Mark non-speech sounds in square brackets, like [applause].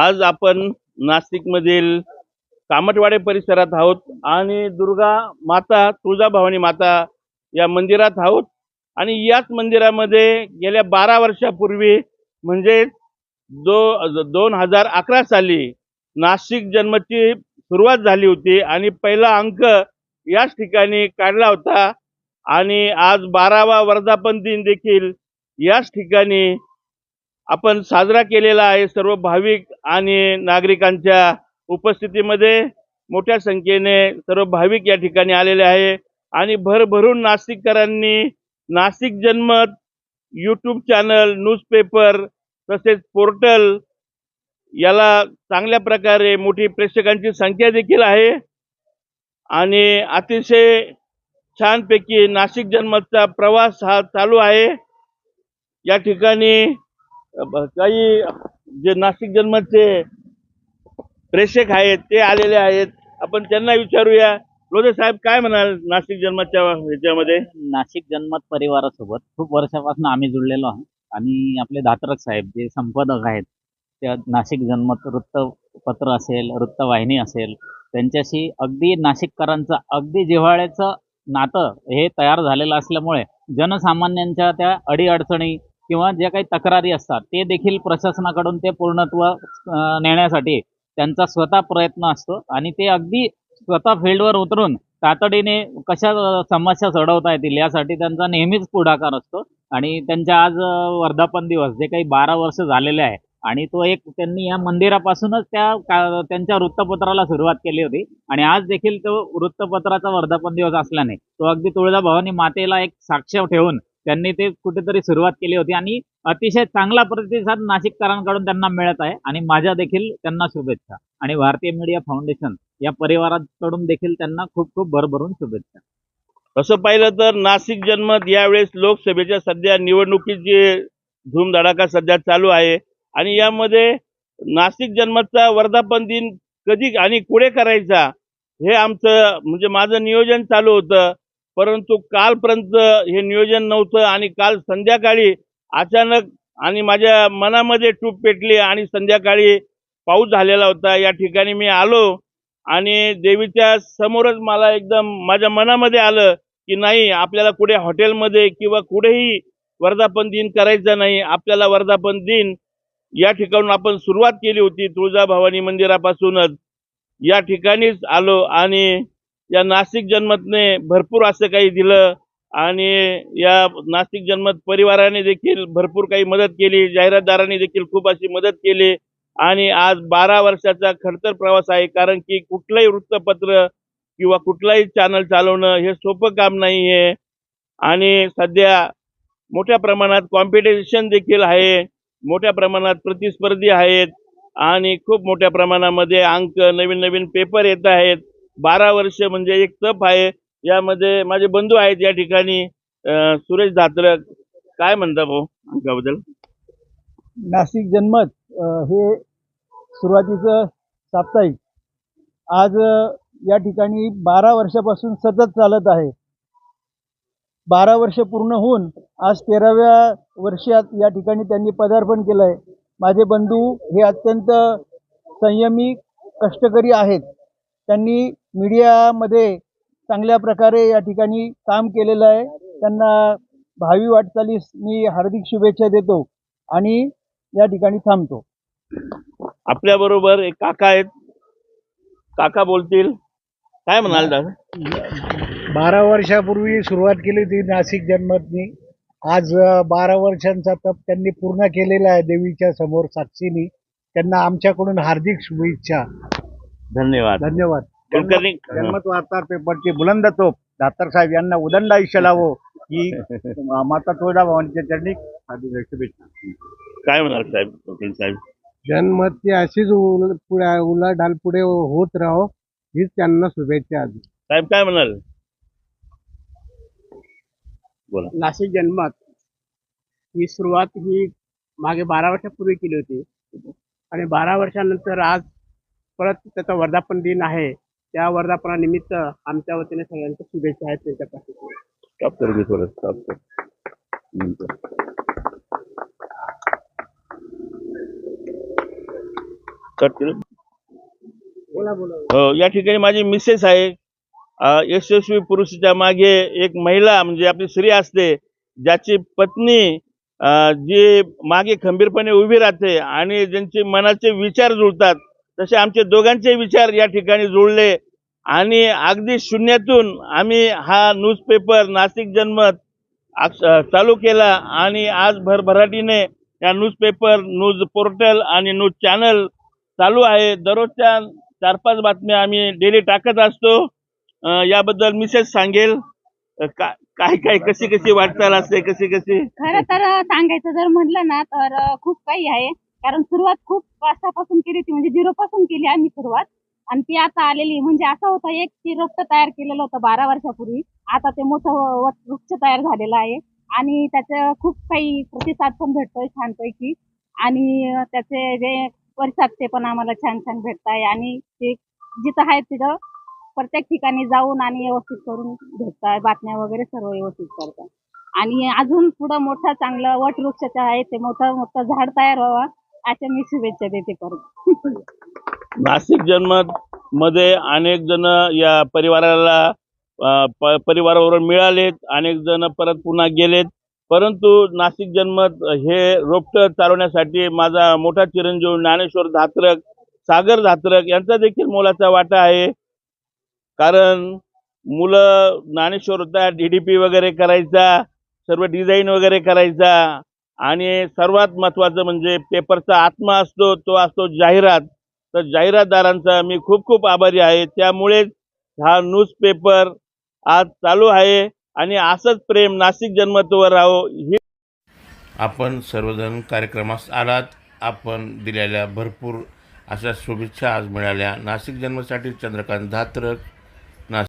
आज आपण नाशिकमधील कामटवाडे परिसरात आहोत आणि दुर्गा माता तुळजाभवानी माता या मंदिरात आहोत. आणि याच मंदिरामध्ये गेल्या बारा वर्षापूर्वी म्हणजे दो दोन हजार अकरा साली नाशिक जन्मची सुरुवात झाली होती आणि पहिला अंक याच ठिकाणी काढला होता. आणि आज बारावा वर्धापन दिन देखील याच ठिकाणी आपण साजरा केलेला आहे सर्व भाविक आणि नागरिकांच्या उपस्थितीमध्ये. मोठ्या संख्येने सर्व भाविक या ठिकाणी आलेले आहे. आणि भरभरून नाशिककरांनी Nashik Janmat YouTube channel newspaper तसेच पोर्टल याला चांगल्या प्रकारे मोठी प्रेक्षकांची संख्या देखील आहे. आणि अतिशय छानपैकी नाशिक जन्मतचा प्रवास हा चालू आहे. या ठिकाणी काही जे नाशिक जन्मतचे प्रेक्षक आहेत ते आलेले आहेत. आपण त्यांना विचारूया. लोधे साहेब काय म्हणाल नाशिक जन्मतच्या ह्याच्यामध्ये? नाशिक जन्मत परिवारासोबत खूप वर्षापासून आम्ही जुळलेलो आहोत. आणि आपले धात्रक साहेब जे संपादक आहेत त्या नाशिक जन्मत वृत्तपत्र असेल वृत्तवाहिनी असेल त्यांच्याशी अगदी नाशिककरांचं अगदी जिव्हाळ्याचं नातं हे तयार झालेलं असल्यामुळे जनसामान्यांच्या त्या अडीअडचणी किंवा ज्या काही तक्रारी असतात ते देखील प्रशासनाकडून ते पूर्णत्व नेण्यासाठी त्यांचा स्वतः प्रयत्न असतो आणि ते अगदी स्वतः फील्डवर उतरून तातडीने कशा समस्या सोडवता येतील यासाठी त्यांचा नेहमीच पुढाकार असतो. आणि त्यांच्या आज वर्धापन दिवस जे काही बारा वर्ष झालेले आहे आणि तो एक त्यांनी या मंदिरापासूनच त्या का- त्यांच्या वृत्तपत्राला सुरुवात केली होती. आणि आज देखील तो वृत्तपत्राचा वर्धापन दिवस असल्याने तो अगदी तुळजाभवानी मातेला एक साक्ष ठेवून त्यांनी ते कुठेतरी सुरुवात केली होती आणि अतिशय चांगला प्रतिसाद नाशिककरांकडून त्यांना मिळत आहे आणि माझ्या देखील त्यांना शुभेच्छा. आणि भारतीय मीडिया फाउंडेशन या परिवाराकडून देखील त्यांना खूप खूप भरभरून शुभेच्छा. तसं पाहिलं तर नाशिक जन्मत यावेळेस लोकसभेच्या सध्या निवडणुकीची धूमधडाका सध्या चालू आहे. आणि यामध्ये नाशिक जन्मतचा वर्धापन दिन कधी आणि कुठे करायचा हे आमचं म्हणजे माझं नियोजन चालू होतं. परंतु कालपर्यंत हे नियोजन नव्हतं आणि काल संध्याकाळी अचानक आणि माझ्या मनामध्ये टूप पेटली आणि संध्याकाळी पाऊस झालेला होता. या ठिकाणी मी आलो आणि देवीच्या समोरच मला एकदम माझ्या मनामध्ये आलं की नाही आपल्याला कुठे हॉटेलमध्ये किंवा कुठेही वर्धापन दिन करायचं नाही आपल्याला वर्धापन दिन या ठिकाणून आपण सुरुवात केली होती. तुळजाभवानी मंदिरापासूनच. या ठिकाणीच आलो आणि या नाशिक जन्मतने भरपूर असं काही दिलं आणि या नाशिक जन्मत परिवाराने देखील भरपूर काही मदत केली जाहिरातदारांनी देखील खूप अशी मदत केली आणि आज बारा वर्षाचा खडतर प्रवास आहे कारण की कुठलंही वृत्तपत्र किंवा कुठलाही चॅनल चालवणं हे सोपं काम नाही आहे आणि सध्या मोठ्या प्रमाणात कॉम्पिटिशन देखील आहे मोठ्या प्रमाणात प्रतिस्पर्धी आहेत आणि खूप मोठ्या प्रमाणामध्ये अंक नवीन नवीन पेपर येत आहेत. बारा वर्ष म्हणजे एक तप आहे. यामध्ये माझे बंधू आहेत या ठिकाणी. सुरेश धात्रक काय म्हणता भाऊ अंकाबद्दल नाशिक जन्मत हे सुरुवातीचं साप्ताहिक. आज या ठिकाणी बारा वर्षापासून सतत चालत आहे. बारा वर्ष पूर्ण होऊन आज तेराव्या वर्षात या ठिकाणी त्यांनी पदार्पण केलं आहे माझे बंधू हे अत्यंत संयमी कष्टकरी आहेत. त्यांनी मीडियामध्ये चांगल्या प्रकारे या ठिकाणी काम केलेलं आहे. त्यांना भावी वाटचालीस मी हार्दिक शुभेच्छा देतो आणि या ठिकाणी थांबतो. आपल्या बरोबर एक काका आहेत. काका बोलतील. काय म्हणाल दादा? बारा वर्षापूर्वी सुरुवात केली होती नाशिक जन्मतनी. आज बारा वर्षांचा तप त्यांनी पूर्ण केलेला आहे देवीच्या समोर साक्षीनी. त्यांना आमच्याकडून हार्दिक शुभेच्छा. धन्यवाद. धन्यवाद. कुलकर्णी जन्मत वार्ताहर पेपरची बुलंद तोप दातर साहेब यांना उदंड आयुष्य लावो. ही [laughs] अ, माता तुळजाभवानीच्या चरणी हार्दिक शुभेच्छा. काय म्हणाल साहेब? वकील साहेब? जन्मतची अशीच उल- पुढे उलाढाल पुढे होत राहो. हीच त्यांना शुभेच्छा आज साहेब काय म्हणाल? बोला. नाशिक जन्मात ही सुरुवात ही मागे बारा वर्षापूर्वी केली होती. आणि बारा वर्षानंतर आज परत त्याचा वर्धापन दिन आहे. त्या वर्धापनानिमित्त आमच्या वतीने सगळ्यांच्या शुभेच्छा आहेत त्यांच्यापासून स्टॉप करू दे थोडं स्टॉप कर. नंतर. कट केलं हो या ठिकाणी माझी मिसेस आहे. अ, यशस्वी पुरुषाच्या मागे एक महिला म्हणजे आपली स्त्री असते ज्याची पत्नी अ, जी मागे खंबीरपणे उभी राहते आणि ज्यांचे मनाचे विचार जुळतात तसे आमचे दोघांचे विचार या ठिकाणी जुळले. आणि अगदी शून्यातून आम्ही हा न्यूजपेपर नाशिक जनमत चालू केला. आणि आज भरभराटीने या न्यूजपेपर न्यूज पोर्टल आणि न्यूज चॅनल चालू आहे. दररोजच्या चार पाच बातम्या आम्ही डेली टाकत असतो. याबद्दल मिसेस सांगेल. काय काय काय कशी कशी वाटचाल असते कशी कशी? खरं तर सांगायचं जर म्हणलं ना तर खूप काही आहे. कारण सुरुवात खूप कष्टापासून केली होती म्हणजे झिरो पासून केली आम्ही सुरुवात. आणि ती आता आलेली म्हणजे असं होतं एक ती रोपटं तयार केलेलं होतं बारा वर्षापूर्वी. आता ते मोठं वट- वृक्ष तयार झालेलं आहे. आणि त्याचं खूप काही प्रतिसाद पण भेटतोय छानपैकी. आणि त्याचे जे परिसाद ते पण आम्हाला छान छान भेटत आहे. आणि ते जिथं आहे तिथं प्रत्येक ठिकाणी जाऊन आणि व्यवस्थित करून भेटताय बातम्या वगैरे सर्व व्यवस्थित करतात. आणि अजून पुढं मोठं चांगलं वटवृक्षाचं आहे. ते मोठं मोठं झाड तयार व्हावं. अशा मी शुभेच्छा देते करून नाशिक जन्ममध्ये अनेक जण या परिवाराला परिवारावरून मिळालेत अनेक जण परत पुन्हा गेलेत. परंतु नाशिक जन्मत हे रोपटं चालवण्यासाठी माझा मोठा चिरंजीव ज्ञानेश्वर धात्रक सागर धात्रक यांचा देखील मोलाचा वाटा आहे. कारण मुलं ज्ञानेश्वर होता डी डी पी वगैरे करायचा सर्व डिझाईन वगैरे करायचा. आणि सर्वात महत्त्वाचं म्हणजे पेपरचा आत्मा असतो तो असतो जाहिरात. तर जाहिरातदारांचा मी खूप खूप आभारी आहे. त्यामुळेच हा न्यूजपेपर आज चालू आहे आणि असंच प्रेम नाशिक जन्मतवर राहो. ही आपण सर्वजण कार्यक्रमास आलात. आपण दिलेल्या भरपूर अशा शुभेच्छा आज मिळाल्या. नाशिक जन्मासाठी चंद्रकांत धात्रक